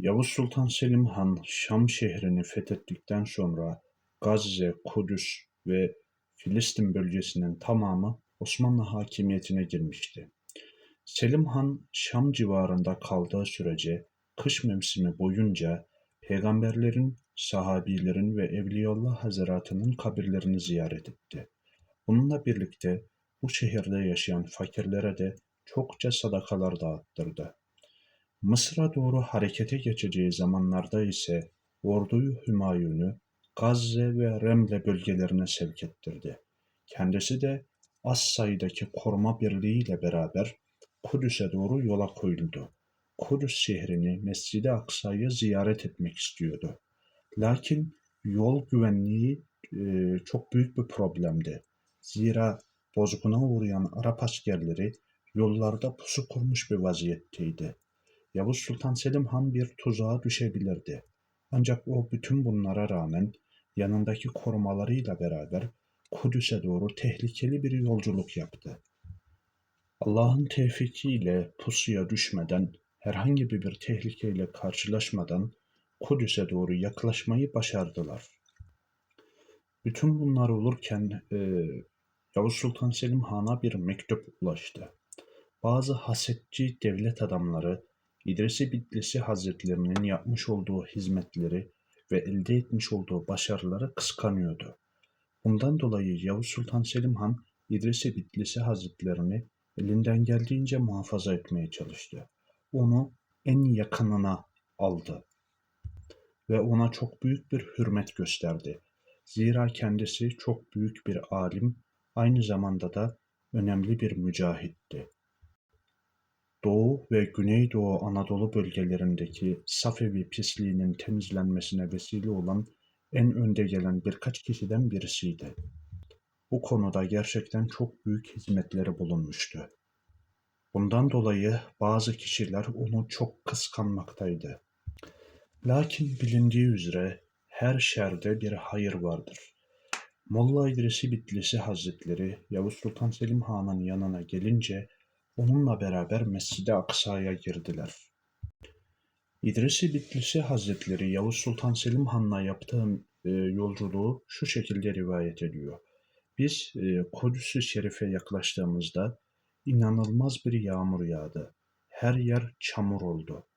Yavuz Sultan Selim Han Şam şehrini fethettikten sonra Gazze, Kudüs ve Filistin bölgesinin tamamı Osmanlı hakimiyetine girmişti. Selim Han Şam civarında kaldığı sürece kış mevsimi boyunca peygamberlerin, sahabilerin ve Evliyaullah Hazretleri'nin kabirlerini ziyaret etti. Bununla birlikte bu şehirde yaşayan fakirlere de çokça sadakalar dağıttırdı. Mısır'a doğru harekete geçeceği zamanlarda ise orduyu Hümayun'u Gazze ve Remle bölgelerine sevk ettirdi. Kendisi de az sayıdaki koruma birliğiyle beraber Kudüs'e doğru yola koyuldu. Kudüs şehrini Mescid-i Aksa'yı ziyaret etmek istiyordu. Lakin yol güvenliği e, çok büyük bir problemdi. Zira bozguna uğrayan Arap askerleri yollarda pusu kurmuş bir vaziyetteydi. Yavuz Sultan Selim Han bir tuzağa düşebilirdi. Ancak o bütün bunlara rağmen yanındaki korumalarıyla beraber Kudüs'e doğru tehlikeli bir yolculuk yaptı. Allah'ın tevfikiyle pusuya düşmeden, herhangi bir tehlikeyle karşılaşmadan Kudüs'e doğru yaklaşmayı başardılar. Bütün bunlar olurken e, Yavuz Sultan Selim Han'a bir mektup ulaştı. Bazı hasetçi devlet adamları İdrisi Bitlisi Hazretlerinin yapmış olduğu hizmetleri ve elde etmiş olduğu başarıları kıskanıyordu. Bundan dolayı Yavuz Sultan Selim Han İdrisi Bitlisi Hazretlerini elinden geldiğince muhafaza etmeye çalıştı. Onu en yakınına aldı ve ona çok büyük bir hürmet gösterdi. Zira kendisi çok büyük bir alim, aynı zamanda da önemli bir mücahitti. Doğu ve Güneydoğu Anadolu bölgelerindeki Safevi pisliğinin temizlenmesine vesile olan en önde gelen birkaç kişiden birisiydi. Bu konuda gerçekten çok büyük hizmetleri bulunmuştu. Bundan dolayı bazı kişiler onu çok kıskanmaktaydı. Lakin bilindiği üzere her şerde bir hayır vardır. Molla İdrisi Bitlisi Hazretleri Yavuz Sultan Selim Han'ın yanına gelince onunla beraber Mescid-i Aksa'ya girdiler. İdrisi Bitlisi Hazretleri Yavuz Sultan Selim Han'la yaptığı e, yolculuğu şu şekilde rivayet ediyor. Biz e, Kudüs-ü Şerif'e yaklaştığımızda inanılmaz bir yağmur yağdı. Her yer çamur oldu.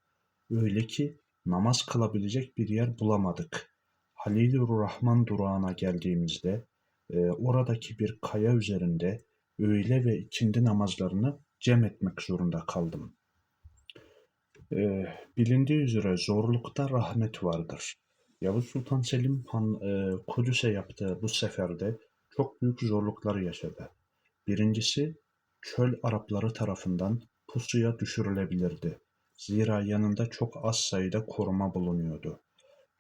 Öyle ki namaz kılabilecek bir yer bulamadık. Halil-ur Rahman durağına geldiğimizde e, oradaki bir kaya üzerinde öğle ve ikindi namazlarını cem etmek zorunda kaldım. E, bilindiği üzere zorlukta rahmet vardır. Yavuz Sultan Selim Han e, Kudüs'e yaptığı bu seferde çok büyük zorluklar yaşadı. Birincisi çöl Arapları tarafından pusuya düşürülebilirdi. Zira yanında çok az sayıda koruma bulunuyordu.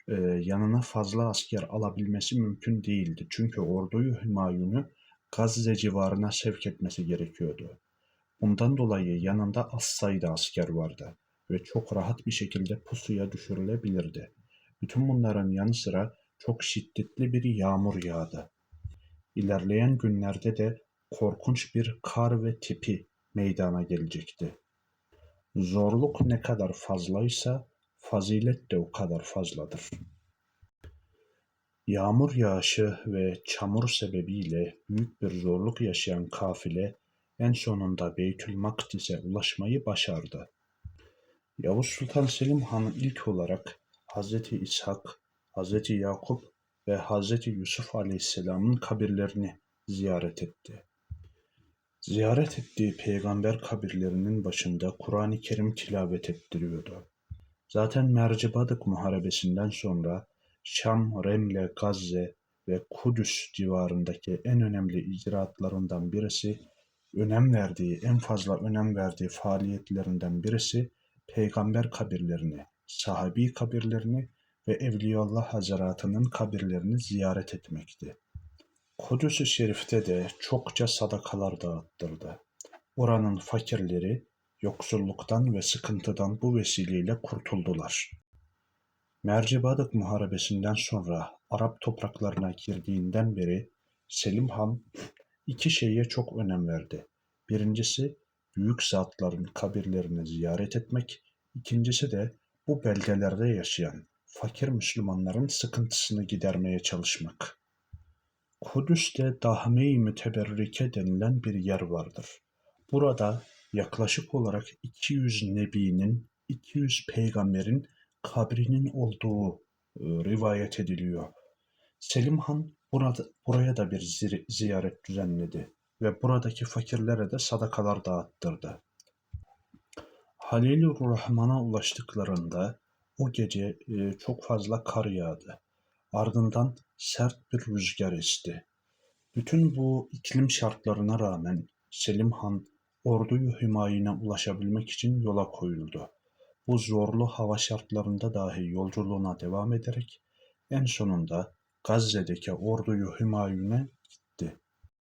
Ee, yanına fazla asker alabilmesi mümkün değildi. Çünkü orduyu Hümayun'u Gazze civarına sevk etmesi gerekiyordu. Bundan dolayı yanında az sayıda asker vardı ve çok rahat bir şekilde pusuya düşürülebilirdi. Bütün bunların yanı sıra çok şiddetli bir yağmur yağdı. İlerleyen günlerde de korkunç bir kar ve tipi meydana gelecekti. Zorluk ne kadar fazlaysa fazilet de o kadar fazladır. Yağmur yağışı ve çamur sebebiyle büyük bir zorluk yaşayan kafile en sonunda Beytül Makdis'e ulaşmayı başardı. Yavuz Sultan Selim Han ilk olarak Hz. İshak, Hz. Yakup ve Hz. Yusuf Aleyhisselam'ın kabirlerini ziyaret etti. Ziyaret ettiği peygamber kabirlerinin başında Kur'an-ı Kerim tilavet ettiriyordu. Zaten Mercibadık Muharebesi'nden sonra Şam, Remle, Gazze ve Kudüs civarındaki en önemli icraatlarından birisi, önem verdiği, en fazla önem verdiği faaliyetlerinden birisi peygamber kabirlerini, sahabi kabirlerini ve Evliyaullah Hazaratı'nın kabirlerini ziyaret etmekti. Kudüs-ü Şerif'te de çokça sadakalar dağıttırdı. Oranın fakirleri yoksulluktan ve sıkıntıdan bu vesileyle kurtuldular. Mercibadık Muharebesi'nden sonra Arap topraklarına girdiğinden beri Selim Han iki şeye çok önem verdi. Birincisi büyük zatların kabirlerini ziyaret etmek, ikincisi de bu beldelerde yaşayan fakir Müslümanların sıkıntısını gidermeye çalışmak. Kudüs'te Dahme-i Müteberrike denilen bir yer vardır. Burada yaklaşık olarak 200 nebinin, 200 peygamberin kabrinin olduğu e, rivayet ediliyor. Selim Han burada, buraya da bir ziyaret düzenledi ve buradaki fakirlere de sadakalar dağıttırdı. Halil-ur Rahman'a ulaştıklarında o gece e, çok fazla kar yağdı. Ardından sert bir rüzgar esti. Bütün bu iklim şartlarına rağmen Selim Han orduyu Hümayun'a ulaşabilmek için yola koyuldu. Bu zorlu hava şartlarında dahi yolculuğuna devam ederek en sonunda Gazze'deki orduyu Hümayun'a